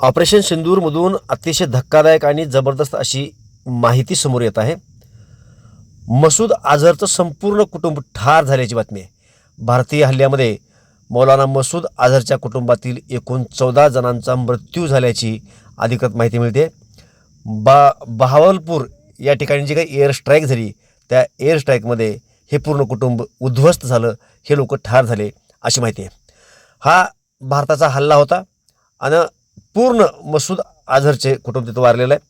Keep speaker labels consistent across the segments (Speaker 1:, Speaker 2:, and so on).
Speaker 1: Operation सिंदूरमधून अतिशय धक्कादायक आणि जबरदस्त अशी माहिती समोर येत आहे. मसूद अझहरचं संपूर्ण कुटुंब ठार झाल्याची बातमी आहे. भारतीय हल्ल्यामध्ये मौलाना मसूद आझरच्या कुटुंबातील एकूण चौदा जणांचा मृत्यू झाल्याची अधिकृत माहिती मिळते. बा बहावलपूर या ठिकाणी जी काही एअर स्ट्राईक झाली त्या एअर स्ट्राईकमध्ये हे पूर्ण कुटुंब उद्ध्वस्त झालं हे लोक ठार झाले अशी माहिती आहे. हा भारताचा हल्ला होता. आणि पूर्ण मसूद आझरचे कुटुंब तिथं वारलेलं आहे.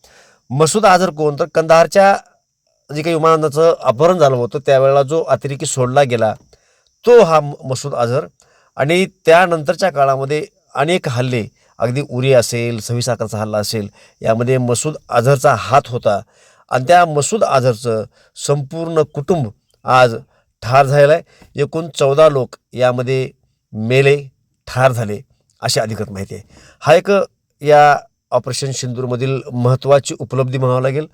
Speaker 1: मसूद आझर कोण तर कंदारच्या जे काही विमानाचं अपहरण झालं होतं त्यावेळेला जो अतिरेकी सोडला गेला तो हा म- मसूद आझर. आणि त्यानंतरच्या काळामध्ये अनेक हल्ले अगदी उरी असेल सव्वीस अकराचा हल्ला असेल यामध्ये मसूद आझरचा हात होता. आणि त्या मसूद आझरचं संपूर्ण कुटुंब आज ठार झालेलं आहे. एकूण चौदा लोक यामध्ये मेले ठार झाले. अशी अधिकृत माहिती आहे. हा एक या ऑपरेशन सिंदूरमधील महत्त्वाची उपलब्धी म्हणावं लागेल.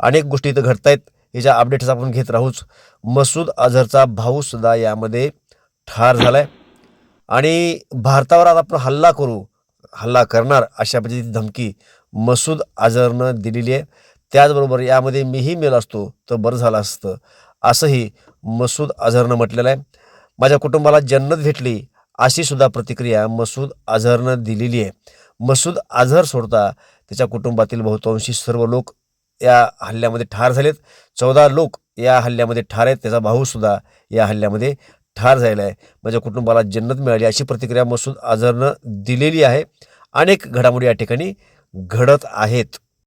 Speaker 1: अनेक गोष्टी इथं घडत आहेत याच्या अपडेट्स आपण घेत राहूच मसूद अझहरचा भाऊसुद्धा यामध्ये ठार झाला आहे आणि भारतावर आता आपण हल्ला करू हल्ला करणार अशा पद्धतीची धमकी मसूद अझहरनं दिलेली आहे. त्याचबरोबर यामध्ये मीही मेल असतो तर बरं झालं असतं असंही मसूद अझहरनं म्हटलेलं आहे. माझ्या कुटुंबाला जन्नत भेटली अशी सुद्धा प्रतिक्रिया मसूद अझहरनं दिलेली आहे. मसूद अझहर सोडता त्याच्या कुटुंबातील बहुतांशी सर्व लोक या हल्ल्यामध्ये ठार झालेत. चौदा लोक या हल्ल्यामध्ये ठार आहेत. त्याचा भाऊसुद्धा या हल्ल्यामध्ये ठार झालेला आहे. माझ्या कुटुंबाला जन्नत मिळाली अशी प्रतिक्रिया मसूद अझहरनं दिलेली आहे. अनेक घडामोडी या ठिकाणी घडत आहेत.